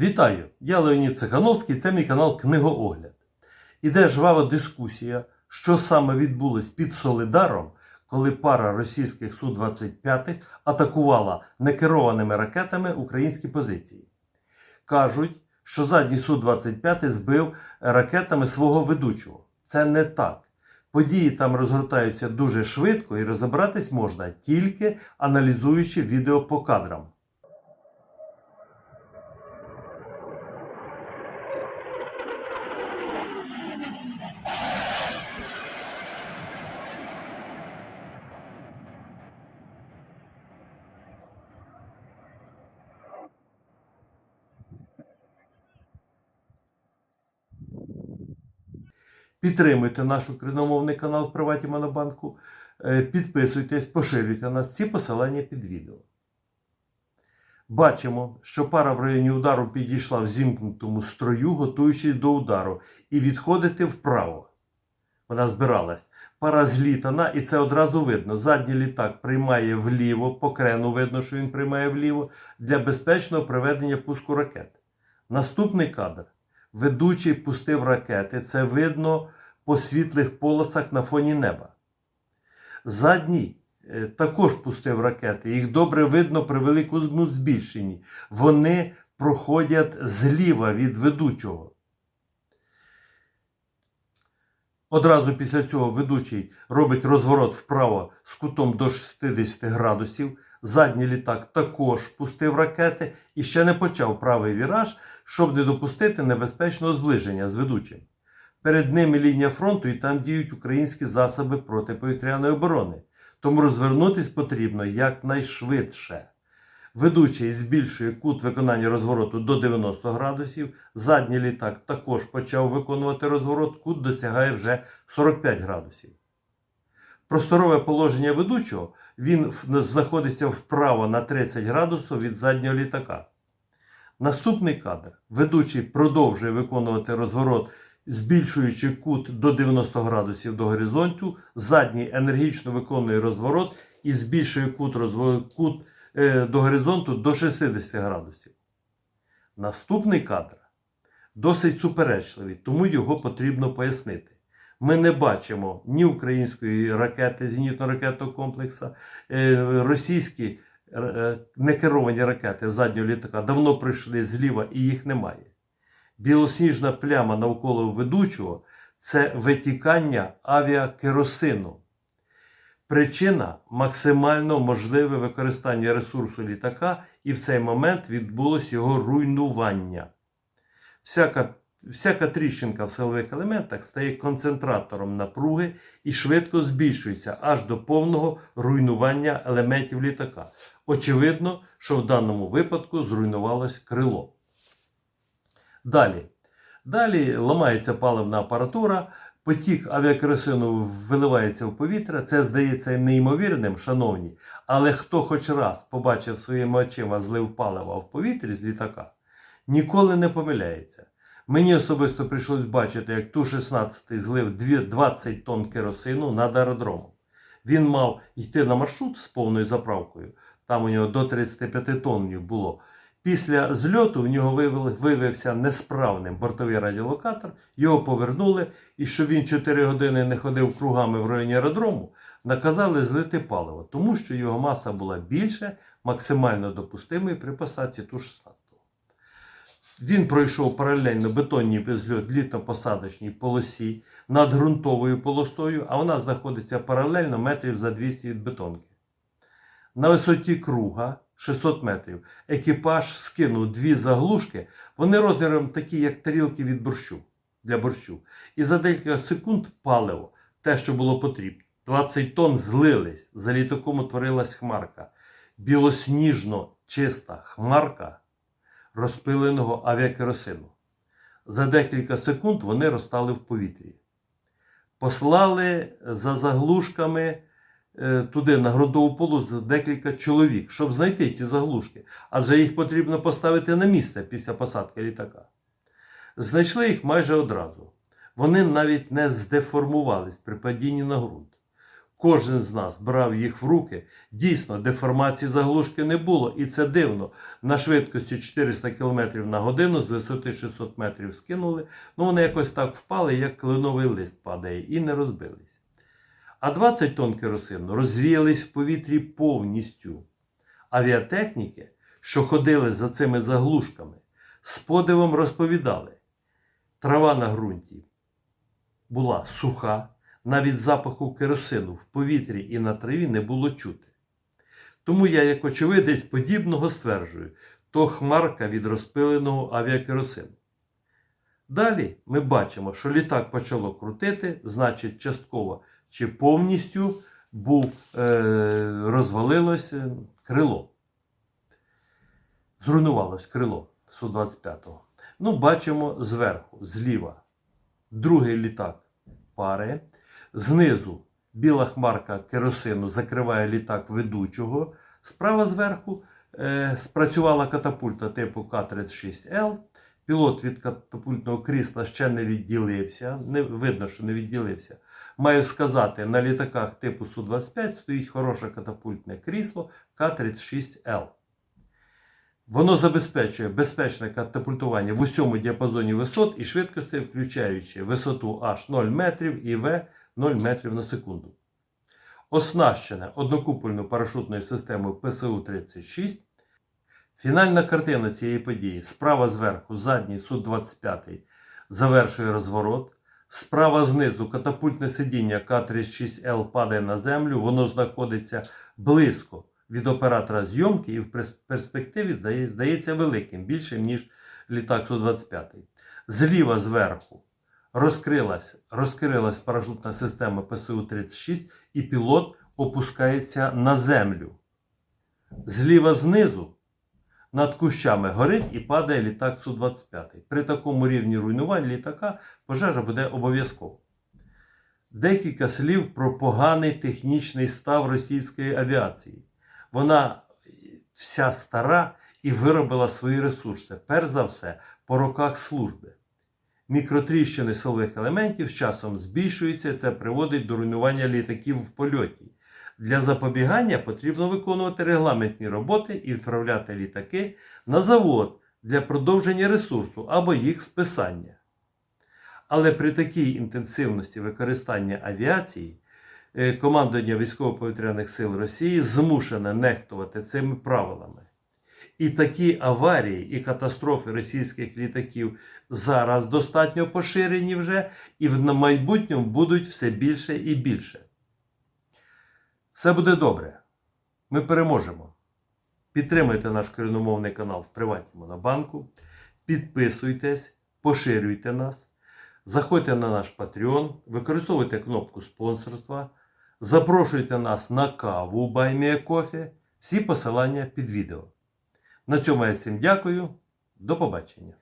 Вітаю! Я Леонід Цихановський, це мій канал Книгоогляд. Іде жвава дискусія, що саме відбулось під Солидаром, коли пара російських Су-25 атакувала некерованими ракетами українські позиції. Кажуть, що задній Су-25 збив ракетами свого ведучого. Це не так. Події там розгортаються дуже швидко і розібратись можна тільки аналізуючи відео по кадрам. Підтримуйте наш україномовний канал в приваті Монобанку. Е, Підписуйтесь, поширюйте нас. Ці посилання під відео. Бачимо, що пара в районі удару підійшла в зімкнутому строю, готуючись до удару, і відходити вправо. Вона збиралась. Пара злітана, і це одразу видно. Задній літак приймає вліво, по крену видно, що він приймає вліво для безпечного проведення пуску ракет. Наступний кадр. Ведучий пустив ракети. Це видно по світлих полосах на фоні неба. Задній е, також пустив ракети. Їх добре видно при великому збільшенні. Вони проходять зліва від ведучого. Одразу після цього ведучий робить розворот вправо з кутом до 60 градусів. Задній літак також пустив ракети і ще не почав правий віраж, щоб не допустити небезпечного зближення з ведучим. Перед ними лінія фронту і там діють українські засоби протиповітряної оборони. Тому розвернутись потрібно якнайшвидше. Ведучий збільшує кут виконання розвороту до 90 градусів. Задній літак також почав виконувати розворот, кут досягає вже 45 градусів. Просторове положення ведучого він знаходиться вправо на 30 градусів від заднього літака. Наступний кадр. Ведучий продовжує виконувати розворот, збільшуючи кут до 90 градусів до горизонту. Задній енергічно виконує розворот і збільшує кут, кут е, до горизонту до 60 градусів. Наступний кадр досить суперечливий, тому його потрібно пояснити. Ми не бачимо ні української ракети зенітно-ракетного комплексу, е, російські е, некеровані ракети заднього літака давно прийшли зліва і їх немає. Білосніжна пляма навколо ведучого це витікання авіакеросину. Причина максимально можливе використання ресурсу літака, і в цей момент відбулось його руйнування. Всяка, всяка тріщинка в силових елементах стає концентратором напруги і швидко збільшується аж до повного руйнування елементів літака. Очевидно, що в даному випадку зруйнувалось крило. Далі. Далі ламається паливна апаратура, потік авіакеросину виливається в повітря. Це здається неймовірним, шановні. Але хто хоч раз побачив своїми очима злив палива в повітрі з літака, ніколи не помиляється. Мені особисто прийшлось бачити, як Ту-16 злив 20 тонн керосину над аеродромом. Він мав йти на маршрут з повною заправкою, там у нього до 35 тонн було. Після зльоту в нього виявився несправним бортовий радіолокатор, його повернули, і щоб він 4 години не ходив кругами в районі аеродрому, наказали злити паливо, тому що його маса була більше максимально допустимої при посадці Ту-16. Він пройшов паралельно бетонній безльот літно-посадочній полосі над ґрунтовою полосою, а вона знаходиться паралельно метрів за 200 від бетонки. На висоті круга 600 метрів екіпаж скинув дві заглушки, вони розміром такі, як тарілки від борщу для борщу. І за декілька секунд паливо, те, що було потрібно. 20 тонн злились, за літаком утворилась хмарка. Білосніжно чиста хмарка розпиленого авіакеросину. За декілька секунд вони розтали в повітрі. Послали за заглушками е, туди на ґрунтову полосу декілька чоловік, щоб знайти ті заглушки, адже їх потрібно поставити на місце після посадки літака. Знайшли їх майже одразу. Вони навіть не здеформувались при падінні на ґрунт. Кожен з нас брав їх в руки. Дійсно, деформації заглушки не було, і це дивно. На швидкості 400 км на годину з висоти 600 метрів скинули. Ну вони якось так впали, як кленовий лист падає, і не розбились. А 20 тонн керосину розвіялись в повітрі повністю. Авіатехніки, що ходили за цими заглушками, з подивом розповідали, трава на ґрунті була суха, навіть запаху керосину в повітрі і на траві не було чути. Тому я, як очевидець подібного, стверджую, то хмарка від розпиленого авіакеросину. Далі ми бачимо, що літак почало крутити, значить, частково чи повністю був, е, розвалилося крило. Зруйнувалось крило Су-25. Ну, бачимо зверху, зліва. Другий літак пари. Знизу біла хмарка керосину закриває літак ведучого. Справа зверху е, спрацювала катапульта типу К-36Л. Пілот від катапультного крісла ще не відділився. Не, видно, що не відділився. Маю сказати, на літаках типу Су-25 стоїть хороше катапультне крісло К-36Л. Воно забезпечує безпечне катапультування в усьому діапазоні висот і швидкостей, включаючи висоту аж 0 метрів і В 0 метрів на секунду. Оснащене однокупольною парашутною системою ПСУ-36. Фінальна картина цієї події справа зверху задній Су-25 завершує розворот. Справа знизу катапультне сидіння К-36Л падає на землю, воно знаходиться близько від оператора зйомки і в перспективі здає- здається великим, більшим, ніж літак Су-25. Зліва зверху розкрилась, розкрилась парашутна система ПСУ-36 і пілот опускається на землю. Зліва знизу над кущами горить і падає літак Су-25. При такому рівні руйнувань літака пожежа буде обов'язково. Декілька слів про поганий технічний став російської авіації. Вона вся стара і виробила свої ресурси, перш за все, по роках служби. Мікротріщини силових елементів з часом збільшуються, це приводить до руйнування літаків в польоті. Для запобігання потрібно виконувати регламентні роботи і відправляти літаки на завод для продовження ресурсу або їх списання. Але при такій інтенсивності використання авіації е, командування військово-повітряних сил Росії змушене нехтувати цими правилами. І такі аварії і катастрофи російських літаків зараз достатньо поширені вже і в майбутньому будуть все більше і більше. Все буде добре. Ми переможемо. Підтримуйте наш корінномовний канал в Приваті Монобанку. Підписуйтесь, поширюйте нас. Заходьте на наш Patreon, використовуйте кнопку спонсорства, запрошуйте нас на каву Баймія Кофі. Всі посилання під відео. На цьому я всім дякую. До побачення.